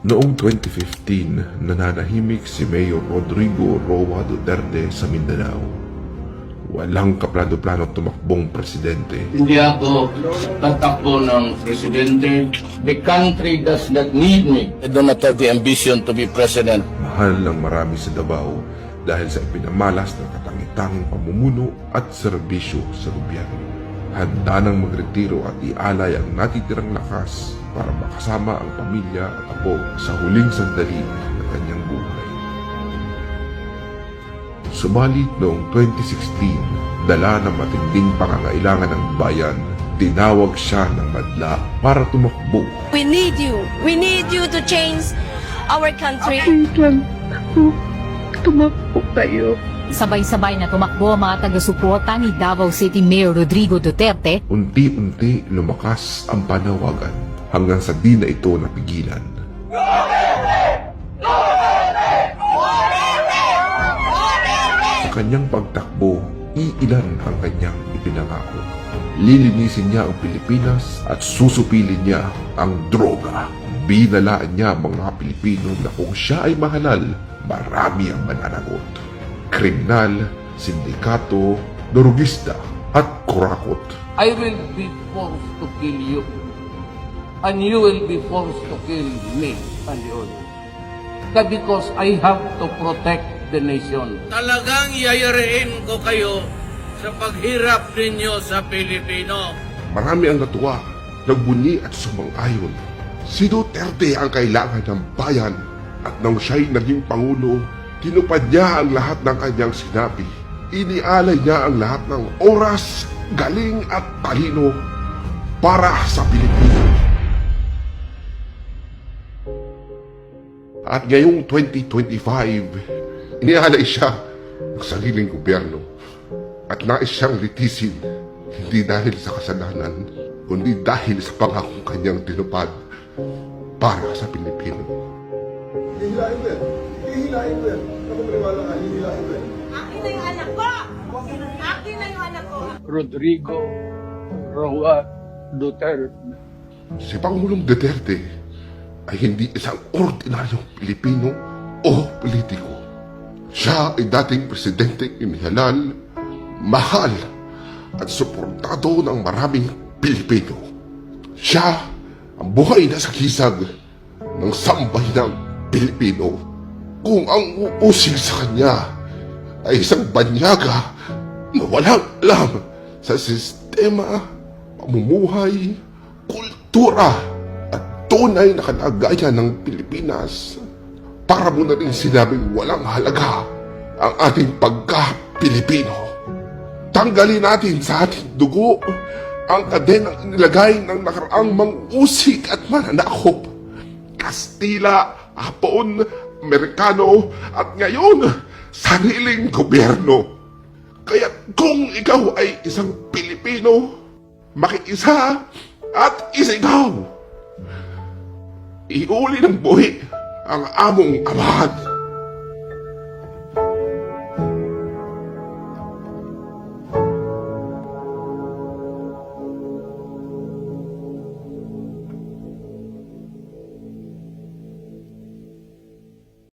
Noong 2015, nananahimik si Mayor Rodrigo Roa Duterte sa Mindanao. Walang kaplano-plano tumakbong presidente. Hindi ako tatakbo ng presidente. The country does not need me. I do not have the ambition to be president. Mahal ng marami sa Davao dahil sa ipinamalas ng katangitang pamumuno at serbisyo sa gobyerno. Handa nang magretiro at ialay ang natitirang lakas para makasama ang pamilya at apo sa huling sandali ng kanyang buhay. Subalit noong 2016, dala ng matinding pangangailangan ng bayan, tinawag siya ng madla para tumakbo We need you. We need you to change our country. Wait lang ako. Tumakbo kayo. Sabay-sabay na tumakbo ang mga taga-suporta ni Davao City Mayor Rodrigo Duterte Unti-unti lumakas ang panawagan hanggang sa di na ito napigilan. Sa kanyang pagtakbo, iilan ang kanyang ipinangako. Lilinisin niya ang Pilipinas at susupilin niya ang droga. Binalaan niya mga Pilipino na kung siya ay mahalal, marami ang mananagot. Kriminal, sindikato, dorugista at kurakot. I will be forced to kill you. And you will be forced to kill me and the others. That because I have to protect the nation. Talagang yayariin ko kayo sa paghirap ninyo sa Pilipino. Marami ang natuwa, nagbuni at sumang-ayon. Si Duterte ang kailangan ng bayan at nang siya'y naging Pangulo, tinupad niya ang lahat ng kanyang sinabi. Inialay niya ang lahat ng oras, galing at talino para sa Pilipino. At ngayong 2025, inialay siya ng sariling gobyerno at nais siyang litisin hindi dahil sa kasalanan, kundi dahil sa pangakong kanyang tinupad para sa Pilipino. Hihilahin ko yan. Hihilahin ko yan. Ako maniwala ka, hihilahin ko yan. Akin na yung anak ko! Akin na yung anak ko! Rodrigo Roa Duterte. Si Pangulong Duterte ay hindi isang ordinaryong Pilipino o politiko. Siya ay dating presidenteng inihalal, mahal at suportado ng maraming Pilipino. Siya ang buhay na sakisag ng sambahinang Pilipino. Kung ang uusig sa kanya ay isang banyaga na walang alam sa sistema, pamumuhay, kultura at tunay na kalagayan ng Pilipinas. Para mo na rin sinabing walang halaga ang ating pagka-Pilipino. Tanggalin natin sa ating dugo ang kadenang inilagay ng nakaraang mangusik at mananakop. Kastila, Hapon, Amerikano at ngayon, sariling gobyerno. Kaya kung ikaw ay isang Pilipino, makiisa at isigaw. Iuli ng buhi ang among amahan.